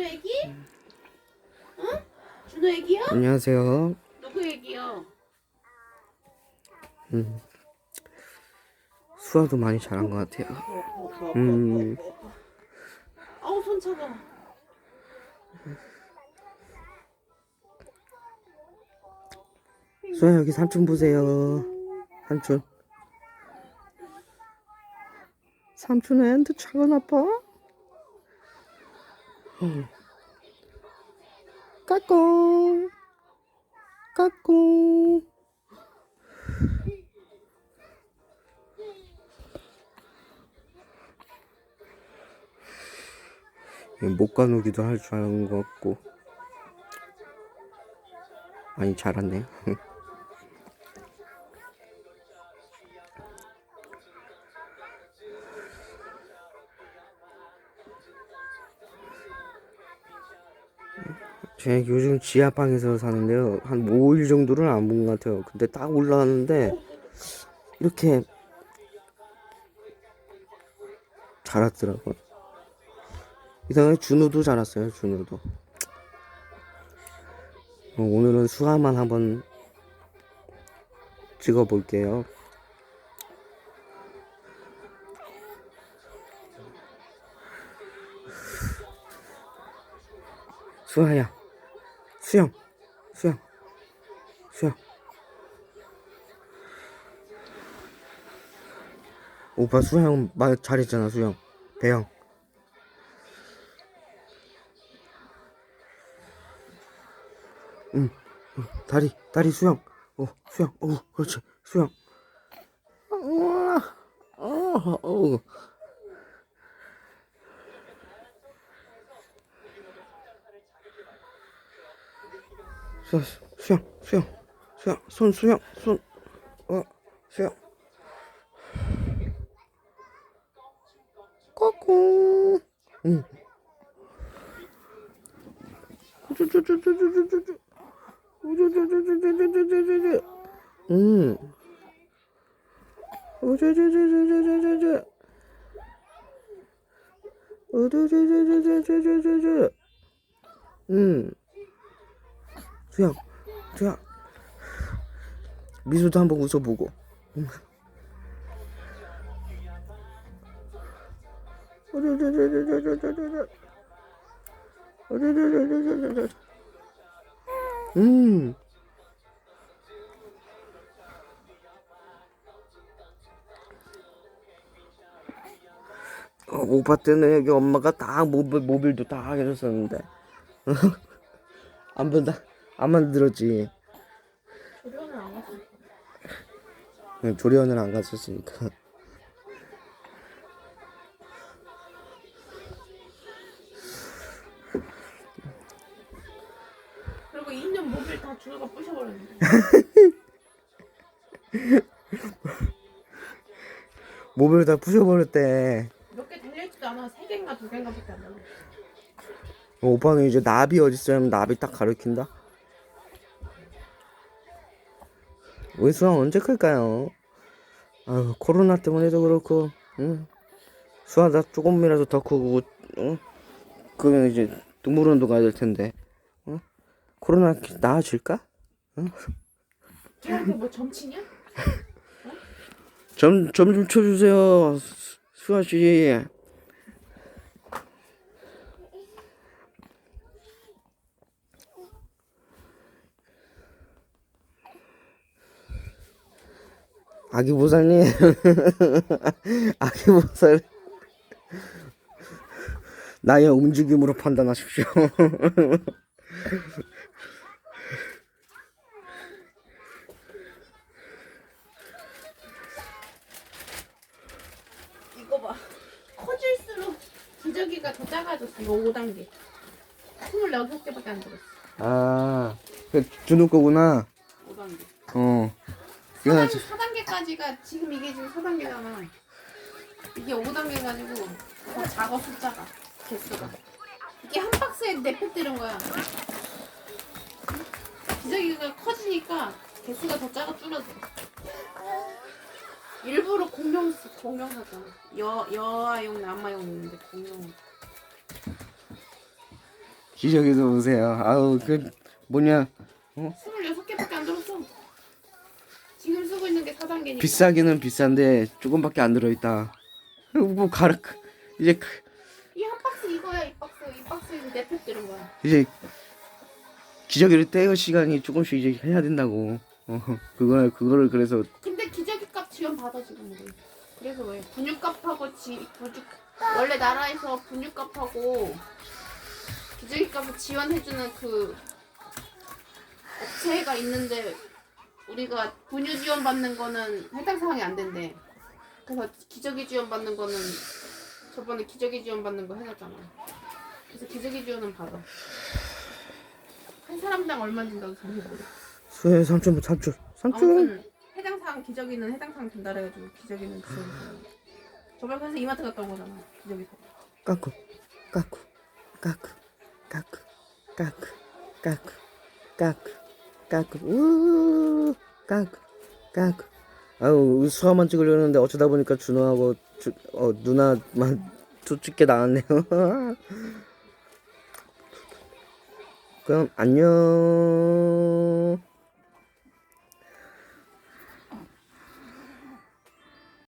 애기? 응? 준호 애기야? 안녕하세요. 누구 애기야? 음. 수아도 많이 잘한 것 같아요. 음. 아우 손 차가. 수아 여기 삼촌 보세요. 삼촌. 삼촌 애한테 차가 나빠? 음. 까꿍. 까꿍. 못 가누기도 할 줄 아는 것 같고 많이 자랐네 제가 요즘 지하방에서 사는데요. 한 5일 정도를 안 본 것 같아요. 근데 딱 올라왔는데 이렇게 자랐더라고요. 이상하게 준호도 자랐어요. 준호도. 어, 오늘은 수화만 한번 찍어볼게요. 수아야, 수영, 수영, 수영. 오빠 수영 말 잘했잖아, 수영. 배영. 응, 응, 다리, 다리 수영. 어, 수영. 어, 그렇지, 수영. 우와, 어, 어. 수, 수영, 수영, 수영, 손 수영, 손, 어, 수영. 꼬꿍. 응. 우쭈쭈쭈쭈쭈쭈쭈. 우쭈쭈쭈쭈쭈쭈쭈쭈. 응. 우쭈쭈쭈쭈쭈쭈쭈. 우쭈쭈쭈쭈쭈쭈쭈쭈. 응. 수영, 수영. 미소도 한번 웃어보고. 응. 음. 어, 오빠 때는 여기 엄마가 다 모빌, 모빌도 다 해줬었는데. 안 본다. 안 만들었지. 조련을 안 왔어. 응, 조리원을 안 갔었으니까. 그리고 2년 모빌 다 준호가 부셔버렸는데. 모빌 다 부셔버렸대. 몇 개 달려있지도 않아. 세 개인가 두 개인가밖에 안 달려. 어, 오빠는 이제 나비 어딨어요? 하면 나비 딱 가르친다? 우리 수학 언제 클까요? 아유, 코로나 때문에도 그렇고, 응. 수학 나 조금이라도 더 크고, 응? 그러면 이제 동물원도 가야 될 텐데, 응? 코로나 나아질까? 쟤한테 뭐 점치냐? 점, 점 좀 쳐주세요, 수- 수아씨. 아기 보살님. 아기 보살. 나의 움직임으로 판단하십시오. 이거 봐. 커질수록 기저귀가 더 작아졌어. 이거 5단계. 26개밖에 안 들었어. 아, 그 준우 거구나. 5단계. 어. 이거 4단 계, 4단계까지가 지금 이게 지금 4단계잖아. 이게 5단계 가지고 더 작아 숫자가 개수가. 이게 한 박스에 네팩 들은 거야. 기저귀가 커지니까 개수가 더 작아 줄어들어. 일부러 공룡 쓰- 공룡 샀잖아. 여 여아용 남아용 있는데 공룡. 기저귀도 보세요. 아우 그 뭐냐 26개밖에 안 들었어. 지금 쓰고 있는 게 4단계니까. 비싸기는 비싼데 조금밖에 안 들어있다. 뭐 가르 이제 그- 이한 박스 이거야, 이 박스. 이 박스에서 네팩 들은 거야. 이제 기저귀를 떼어 시간이 조금씩 이제 해야 된다고. 어 그거 그거를 그래서 근데 기저귀 값 지원 받아 지금 우리. 그래서 왜 분유값하고 지 분유 원래 나라에서 분유값하고 기저귀 값을 지원해주는 그 업체가 있는데 우리가 분유 지원 받는 거는 해당 사항이 안 된대. 그래서 기저귀 지원 받는 거는 저번에 기저귀 지원 받는 거 해놨잖아. 그래서 기저귀 지원은 받아. 한 사람당 얼마 준다고 잘 모르겠어. 수혜 삼촌 삼촌 삼촌 아무튼 해당 사항 기저귀는 해당 사항 그래가지고 기저귀는 지원. 저번에 그래서 이마트 갔다 온 거잖아. 기저귀 사. 까꾸 까꾸 까꾸 까꾸 까꾸 까꾸 까꾸 까꾸 우 까꾸 까꾸. 아유 수화만 찍으려는데 어쩌다 보니까 준호하고 주, 어 누나만 두 찍게 나왔네요. 그럼 안녕